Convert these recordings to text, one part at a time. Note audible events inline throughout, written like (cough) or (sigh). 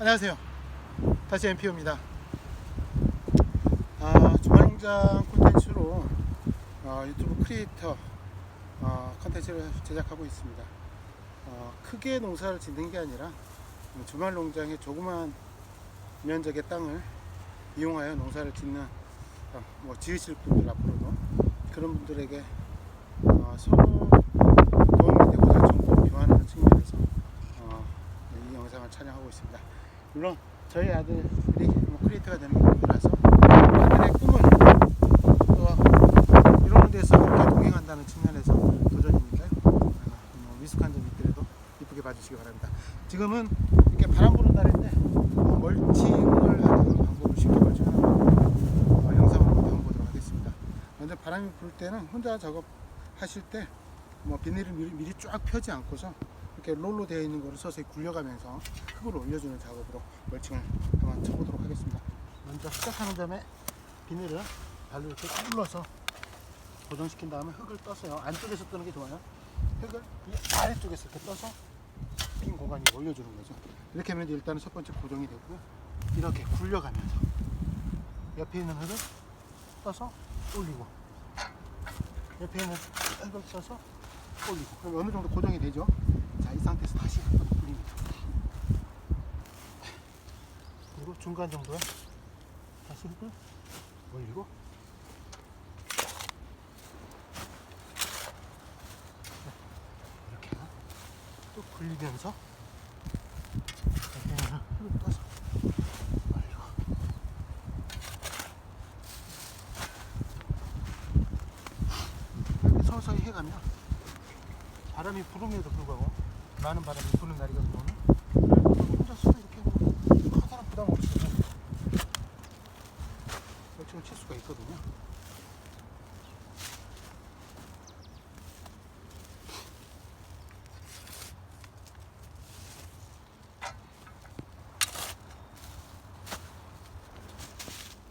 안녕하세요. 다시 MPO입니다. 아, 주말농장 콘텐츠로 어, 유튜브 크리에이터 어, 콘텐츠를 제작하고 있습니다. 어, 크게 농사를 짓는 게 아니라 주말농장의 조그만 면적의 땅을 이용하여 농사를 짓는 어, 뭐 지으실 분들 앞으로도 그런 분들에게 어, 서로 도움이 되고자 정보 교환하는 측면에서 어, 이 영상을 촬영하고 있습니다. 물론 저희 아들이 뭐 크리에이터가 되는 게 아니라서 아들의 꿈을 또 이루는 데서 함께 동행한다는 측면에서 도전이니까요. 어, 뭐 미숙한 점 있더라도 이쁘게 봐주시기 바랍니다. 지금은 이렇게 바람 부는 날인데 어, 멀칭을 하는 방법을 쉽게 방법 어, 영상으로 배워보도록 하겠습니다. 먼저 바람이 불 때는 혼자 작업하실 때 뭐 비닐을 미리, 미리 쫙 펴지 않고서 이렇게 롤로 되어 있는 거를 서서히 굴려가면서 흙을 올려주는 작업으로 멀칭을 한번 쳐보도록 하겠습니다. 먼저 시작하는 점에 비닐을 발로 이렇게 눌러서 고정시킨 다음에 흙을 떠서요. 안쪽에서 뜨는 게 좋아요. 흙을 이 아래쪽에서 이렇게 떠서 빈 공간에 올려주는 거죠. 이렇게 하면 일단은 첫 번째 고정이 되고요. 이렇게 굴려가면서 옆에 있는 흙을 떠서 올리고 옆에 있는 흙을 떠서 올리고 그럼 어느 정도 고정이 되죠. 상태에서 다시 한번 굴립니다. 그리고 중간 정도에 다시 흙을 올리고? 이렇게 또 굴리면서? 이렇게 서서히 해가면 바람이 불음에도 불구하고 많은 바람이 부는 날이거든요 오늘. 그래서 혼자서 이렇게 뭐 커다란 부담 없이 열심을 칠 수가 있거든요.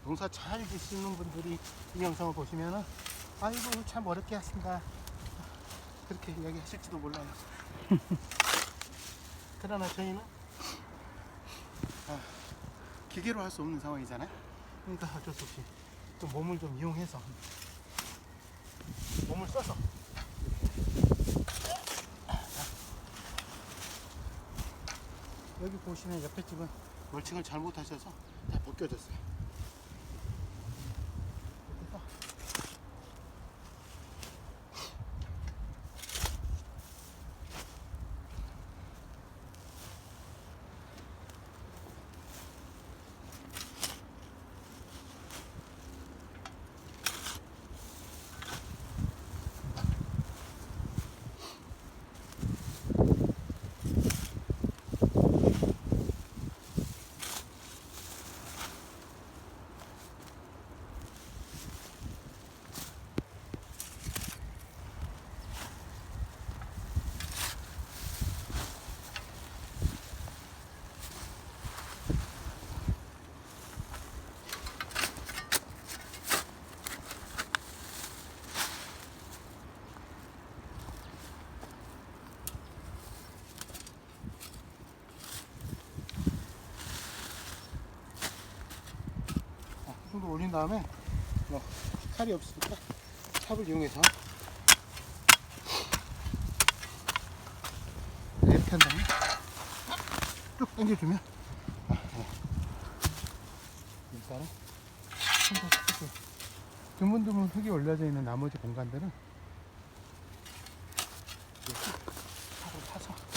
농사 잘 짓시는 분들이 이 영상을 보시면은 아이고 참 어렵게 했습니다. 그렇게 이야기하실지도 몰라요. (laughs) 그러나 저희는 아, 기계로 할 수 없는 상황이잖아요. 그러니까 어쩔 수 없이 또 몸을 좀 이용해서 몸을 써서 여기 보시면 옆에 집은 멀칭을 잘못하셔서 다 벗겨졌어요. 이렇게 해서 정도 올린 다음에 뭐 칼이 없으니까 찹을 이용해서 네, 이렇게 한 다음에 쭉 당겨주면 아, 네. 일단은 혼자 이렇게 드문드문 흙이 올려져 있는 나머지 공간들은 이렇게 찹을 타서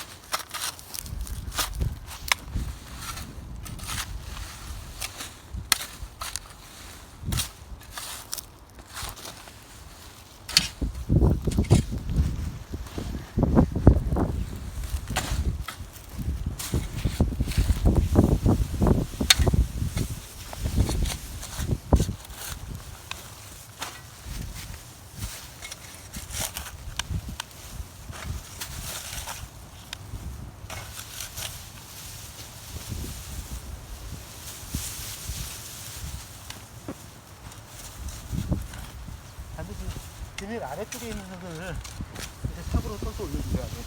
반드시 비닐 아래쪽에 있는 흙을 이렇게 삽으로 떠서 올려주셔야 돼요.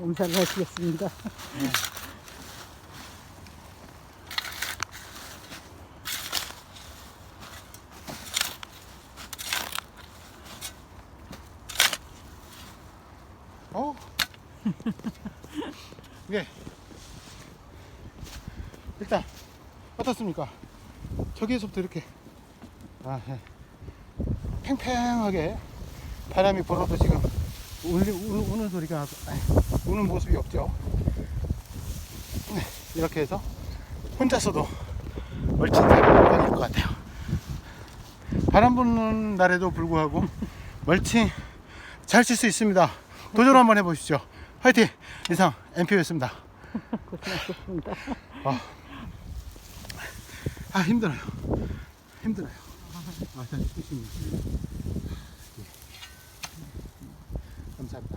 몸살을 하시겠습니다. (laughs) 어? 예. 일단 어떻습니까? 저기에서부터 이렇게 아, 예. 팽팽하게 바람이 불어도 지금 울리, 우, 우는 소리가 아니, 우는 모습이 없죠. 네, 이렇게 해서 혼자서도 멀찍이 다닐 것 같아요. 바람 부는 날에도 불구하고 멀칭 잘 칠 수 있습니다. 도전 한번 해보시죠. 화이팅! 이상 MP였습니다. 고생하셨습니다. 아 힘들어요. 힘들어요. 아, 자, 조심히. 예. 감사합니다.